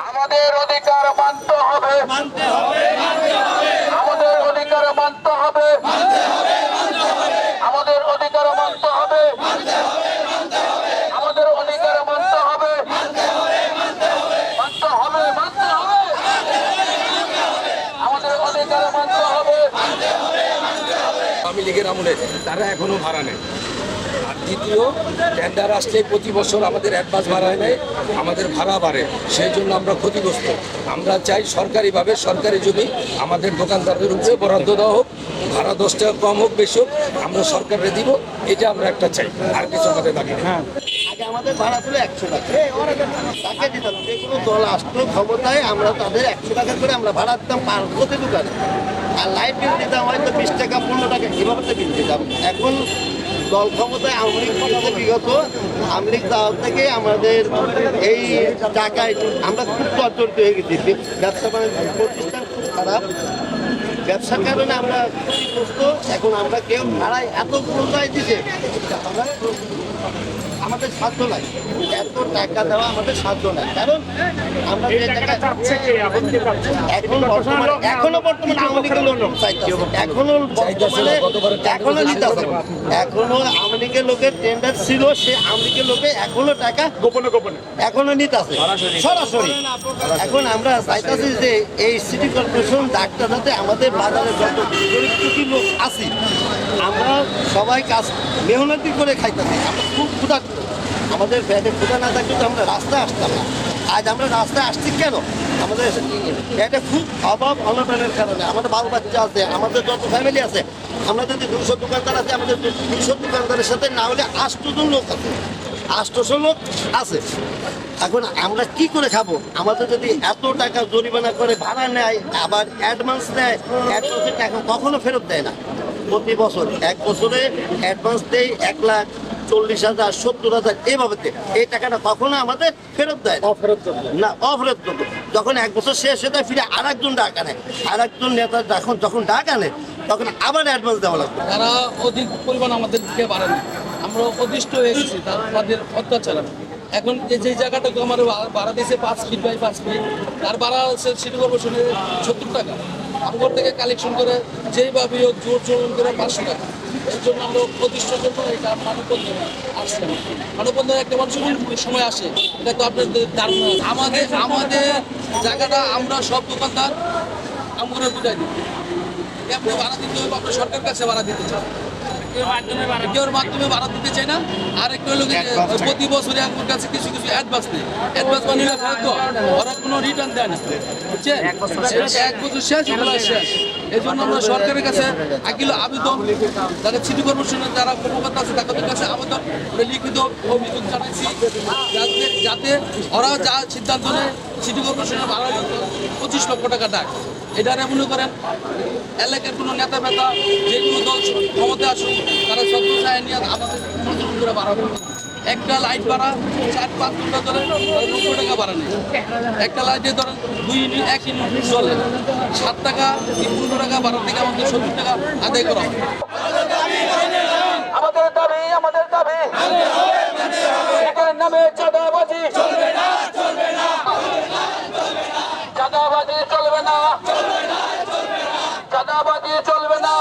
আমাদের অধিকার মানতে হবে আমাদের অধিকার মানতে হবে আমাদের অধিকার মানতে হবে আমাদের অধিকার মানতে হবে মানতে হবে মানতে হবে আমাদের অধিকার মানতে হবে আওয়ামী লীগের আমলে তারা এখনও ভাড়া নেয় আর দ্বিতীয় টেন্ডার আসলে প্রতি বছর আমাদের অ্যাডভান্স ভাড়া নেয় আমাদের ভাড়া বাড়ে সেই জন্য আমরা ক্ষতিগ্রস্ত। আমরা চাই সরকারিভাবে সরকারি জমি আমাদের দোকানদারদের উপরে বরাদ্দ দেওয়া হোক ভাড়া দশ টাকা কম হোক বেশি হোক আমরা সরকারে দিব এটা আমরা একটা চাই আর কিছু আমাদের বাকি নেই। আগে আমাদের ভাড়া ছিল একশো টাকা। তাকে দিতাম যে কোনো দল আসতো ক্ষমতায় আমরা তাদের একশো টাকা করে আমরা ভাড়া দিতাম পার প্রতি দোকানে আর লাইট বিল দিতাম হয়তো বিশ টাকা পনেরো টাকা এভাবে তো বিল দিতাম এখন দল ক্ষমতায় আওয়ামী লীগ বিগত, আওয়ামী লীগ দল থেকে আমাদের এই টাকায় আমরা খুব তর্জরিত হয়ে গেছি। ব্যবসা বাণিজ্য প্রতিষ্ঠান খুব খারাপ। ব্যবসার কারণে আমরা ক্ষতিগ্রস্ত এখন আমরা কেউ ভাড়ায় এত দিছে আমরা আমাদের সাধ্য নাই। এত টাকা দেওয়া আমাদের সাধ্য নাই। কারণ আমরা যে টাকা এখন বর্তমানে এখনও বর্তমানে আওয়ামী লীগের লোক চাইতেছে। এখনও বর্তমানে এখনও নিতে হবে। এখনও আওয়ামী লীগের লোকের টেন্ডার ছিল সে আওয়ামী লীগের লোকে এখনও টাকা গোপনে গোপনে। এখনও নিতে আছে। সরাসরি। এখন আমরা চাইতেছি যে এই সিটি কর্পোরেশন ডাক্তার যাতে আমাদের বাজারে যত গরিব লোক আছি, আমরা সবাই কাজ মেহনতি করে খাইতেছি। আমরা খুব ক্ষুধার্ত। আমাদের ব্যাটে ক্ষুধা না থাকলে তো আমরা রাস্তায় আসতাম না। আজ আমরা রাস্তায় আসছি কেন? আমাদের এটা খুব অভাব অনটনের কারণে। আমাদের বাল বাচ্চা আছে, আমাদের যত ফ্যামিলি আছে, আমরা যদি দুশো দোকানদার আছে, আমাদের দুশো দোকানদারের সাথে না হলে আষ্টজন লোক আছে। আষ্টশো লোক আছে। এখন আমরা কি করে খাব? আমাদের যদি এত টাকা জরিমানা করে ভাড়া নেয় আবার অ্যাডভান্স নেয় অ্যাডভান্সের টাকা কখনো ফেরত দেয় না। প্রতি বছর এক বছরে অ্যাডভান্স দেয় এক লাখ চল্লিশ হাজার সত্তর হাজার এভাবে দেয়। এই টাকাটা কখনো আমাদের ফেরত দেয় না। না অফেরত যখন এক বছর শেষ হয়ে যায় ফিরে আর একজন ডাক আনে। আর একজন নেতা যখন যখন ডাক আনে তখন আবার অ্যাডভান্স দেওয়া লাগবে। তারা অধিক পরিমাণ আমাদেরকে বাড়ানো আমরা অতিষ্ঠ হয়ে গেছি তাদের অত্যাচার এখন যে জায়গাটাকে আমার ভাড়া দিয়েছে পাঁচ ফিট বাই পাঁচ ফিট তার ভাড়া হচ্ছে সিটি কর্পোরেশনের সত্তর টাকা। আমার থেকে কালেকশন করে যেইভাবে হোক জোর চলন করে পাঁচশো টাকা। এর জন্য আমরা অতিষ্ঠর জন্য এটা মানববন্ধন আসছে মানববন্ধন একটা মানুষের সময় আসে, এটা তো আপনার ধারণা আমাদের আমাদের জায়গাটা আমরা সব দোকানদার আমরা বুঝাই দিই। আপনি ভাড়া দিতে হবে আপনার সরকার কাছে ভাড়া দিতে চান কেউ মাধ্যমে ভাড়া দিতে চায় না? আর একটা হলো প্রতি বছরে আমার কাছে কিছু কিছু অ্যাডভান্স নেই অ্যাডভান্স মানে হলো ওরা কোনো রিটার্ন দেয় না। বুঝছেন? এক বছর শেষ। শেষ এই জন্য আমরা সরকারের কাছে আকিল আবেদন যারা সিটি কর্পোরেশনের যারা কর্মকর্তা আছে তাদের কাছে আবেদন লিখিত অভিযোগ জানাইছি। যাতে যাতে ওরা যা সিদ্ধান্ত নেয় সিটি কর্পোরেশনের ভাড়া পঁচিশ লক্ষ টাকা ডাক এটা মনে করেন, এলাকার কোনো নেতা ফেতা যে কোনো দল ক্ষমতা আসুক, তারা সব চায় নিয়ে আমাদের করে একটা লাইট ভাড়া, চার পাঁচ ঘণ্টা ধরে নব্বই টাকা ভাড়া নেই। একটা লাইটে ধরেন দুই ইউনিট এক ইউনিট চলে। সাত টাকা কি পনেরো টাকা ভাড়া থেকে আমাদের সত্তর টাকা আদায় করা আমাদের দাবি আমাদের দাবি। এটার নামে চাঁদাবাজি। চাপা দিয়ে চলবে না।